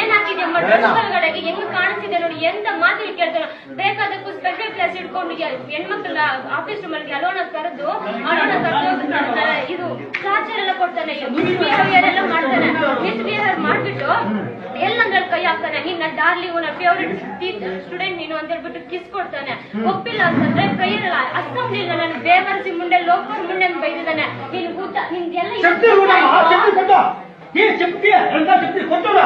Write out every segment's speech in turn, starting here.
ಏನಾಗಿದೆ ಒಳಗಡೆಗೆ ಹೆಂಗ್ ಕಾಣಿಸ್ತಿದೆ ನೋಡಿ ಎಂತ ಮಾತಿನ ಕೇಳ್ತಾರೆ. ಬೇಕಾದಕ್ಕೂ ಸ್ಪೆಷಲ್ ಕ್ಲಾಸ್ ಇಟ್ಕೊಂಡು ಹೆಣ್ಮಕ್ಳ ಆಫೀಸ್ ರೂಮ್ ಅಲ್ಲಿ ಅಲೋನ ಕರೆದು ಅಲೋನ ಕರೆದು ಇದು ಟಾರ್ಚರ್ ಎಲ್ಲ ಕೊಡ್ತಾನೆ. ಮಿಸ್ಬಿಹೇವಿಯರ್ ಎಲ್ಲ ಮಾಡ್ತಾನೆ. ಮಿಸ್ಬಿಹೇವಿಯರ್ ಮಾಡ್ಬಿಟ್ಟು ಎಲ್ಲಂದ್ರೆ ಕೈ ಹಾಕ್ತಾನೆ. ನಿನ್ನ ಡಾರ್ಲಿ ಅವನ ಫೇವರಿಟ್ ಸ್ಟೂಡೆಂಟ್ ನೀನು ಅಂತ ಹೇಳ್ಬಿಟ್ಟು ಕಿಸ್ ಕೊಡ್ತಾನೆ. ಒಪ್ಪಿಲ್ಲ ಅಂತಂದ್ರೆ ಕೈಯಲ್ಲ ಅಸ್ಸಾಂಲಿಲ್ಲ ನಾನು ಬೇವರ್ಸಿ ಮುಂಡೆ ಲೋಕರ್ ಮುಂಡೆ ಬೈದಿದ್ದಾನೆ. ನಿನ್ ಊಟ ನಿಂದೆಲ್ಲ ಶಕ್ತಿ.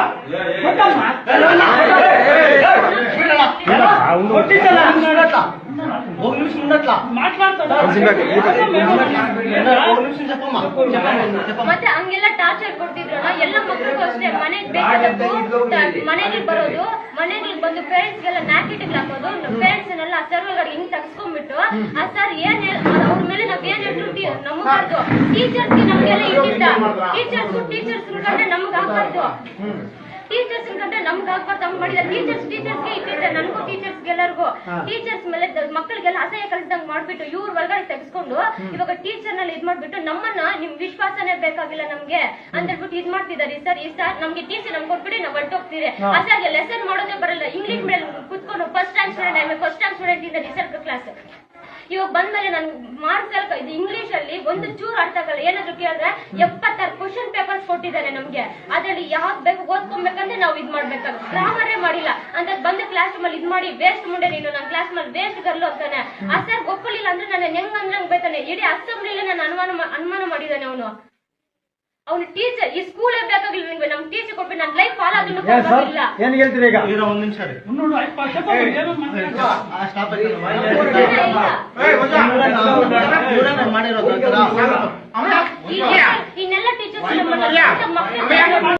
కూడా చెప్తే కొట్టు ఏ చెప్తే ఎంత చెప్తే కొట్టురా కొట్టమ్మా కొట్టించలా ఒక నిమిషం ఉండట్లా మాట్లాడతాడు ఒక నిమిషం చెప్పమ్మా చెప్పమ్మా చెప్పమ్మా ಮತ್ತೆ ಹಂಗೆಲ್ಲ ಟಾರ್ಚರ್ ಕೊಡ್ತಿದ್ರಲ್ಲ ಎಲ್ಲ ಮಕ್ಕಳಿಗೂ ಅಷ್ಟೇ ಮನೆಗ್ ಬೇಕಾದದ್ದು ಮನೆಗೆ ಬರೋದು ಮನೆಗೆ ಬಂದು ಪೇರೆಂಟ್ಸ್ ಗೆಲ್ಲ ನ್ಯಾಕೆಟಿವ್ ಹಾಕೋದು ಪೇರೆಂಟ್ಸ್ ನೆಲ್ಲ ಸರ್ವರ್ ಗಾಡಿ ಹಿಂಗ್ ತಗ್ಸ್ಕೊಂಡ್ಬಿಟ್ಟು ಆ ಸರ್ ಏನ್ ಹೇಳ್- ಅದ್ ಅವ್ರ ಮೇಲೆ ನಾವ್ ಏನ್ ಹೇಳ್ರು ನಮಗಾರ್ದು ಟೀಚರ್ಸ್ ನಮ್ಗೆಲ್ಲ ಇಟ್ಟಿದ್ದ ಟೀಚರ್ಸ್ ಟೀಚರ್ಸ್ ಕಂಡ್ರೆ ನಮ್ಗ್ ಆಗ್ಬಾರ್ದು ಟೀಚರ್ಸ್ ಕಂಡ್ರೆ ನಮ್ಗೆ ಆಗ್ಬಾರ್ದು ಹಂಗ್ ಮಾಡಿದ ಟೀಚರ್ಸ್ ಟೀಚರ್ಸ್ಗೆ ಇಟ್ಟಿದ್ದ ನನಗೂ ಟೀಚರ್ಸ್ ಎಲ್ಲರಿಗೂ. ಟೀಚರ್ಸ್ ಮೇಲೆ ಮಕ್ಕಳಿಗೆಲ್ಲ ಅಸಹ್ಯ ಕಲಿಸಿದಂಗ್ ಮಾಡ್ಬಿಟ್ಟು ಇವ್ರ ಒಳಗಡೆ ತೆಗೆಸ್ಕೊಂಡು ಇವಾಗ ಟೀಚರ್ನಲ್ಲಿ ಇದ್ ಮಾಡ್ಬಿಟ್ಟು ನಮ್ಮನ್ನ ನಿಮ್ ವಿಶ್ವಾಸನೇ ಬೇಕಾಗಿಲ್ಲ ನಮ್ಗೆ ಅಂತ ಹೇಳ್ಬಿಟ್ಟು ಇದ್ ಮಾಡ್ತಿದಾರೆ. ಸರ್ ಈ ಸರ್ ನಮ್ಗೆ ಟೀಚರ್ ನಮ್ಗೆ ಕೊಟ್ಬಿಡಿ ನಾವ್ ಹೊರಟೋಗ್ತೀರಿ ಅಸಾಗೆ ಲೆಸನ್ ಮಾಡೋದೇ ಬರಲ್ಲ. ಇಂಗ್ಲಿಷ್ ಮೇಲೆ ಕುತ್ಕೊಂಡು first time student first time student ಇಂದ ಸರ್ ಕ್ಲಾಸ್ ಇವಾಗ ಬಂದ್ಮೇಲೆ ನನ್ ಮಾರ್ಕ್ಸ್ ಎಲ್ಲ ಇದು ಇಂಗ್ಲಿಷ್ ಅಲ್ಲಿ ಒಂದು ಚೂರು ಆಗಲ್ಲ. ಏನಾದ್ರು ಕೇಳಿದ್ರೆ ಎಪ್ಪತ್ತಾರು ಕ್ವಶನ್ ಪೇಪರ್ಸ್ ಕೊಟ್ಟಿದ್ದಾರೆ ನಮ್ಗೆ. ಅದ್ರಲ್ಲಿ ಯಾವ್ದು ಬೇಕು ಓದ್ಕೊಬೇಕಂದ್ರೆ ನಾವು ಇದ್ ಮಾಡ್ಬೇಕಾಗ ಗ್ರಾಮರೇ ಮಾಡಿಲ್ಲ. ಅಂತ ಬಂದು ಕ್ಲಾಸ್ ರೂಮ್ ಅಲ್ಲಿ ಇದ್ ಮಾಡಿ ವೇಸ್ಟ್ ಮುಂಡೆ ನೀನು ನನ್ ಕ್ಲಾಸ್ ಮೇಲೆ ವೇಸ್ಟ್ ಗರ್ಲು ಅಂತಾನೆ. ಆ ಸರ್ ಒಪ್ಪಲಿಲ್ಲ ಅಂದ್ರೆ ನನ್ನ ಹೆಂಗ್ ಅಂದ್ರೆ ಬೈತಾನೆ. ಇಡೀ ಅಸೆಂಬ್ಲಿಲಿ ನಾನು ಅನುಮಾನ ಅನ್ಮಾನ ಮಾಡಿದ್ದಾನೆ ಅವನು. ಅವನು ಟೀಚರ್ ಈ ಸ್ಕೂಲ್ ಬೇಕಾಗಿಲ್ಲ ನಿಮ್ಗೆ? ನಮ್ ಟೀಚರ್ ಕೊಟ್ಟು ನನ್ನ ಲೈಫ್ ಫಾಲೋ ಅದನ್ನು ಏನ್ ಹೇಳ್ತೀರಿ ಈಗ? ಒಂದ್ ನಿಮಿಷ ರೀ ಮುನ್ನೂರು ಐದು ಪಾಸ್ ಏನು ಮಾಡಿರೋದು ಇನ್ನೆಲ್ಲ ಟೀಚರ್ಸ್ ಮಕ್ಕಳು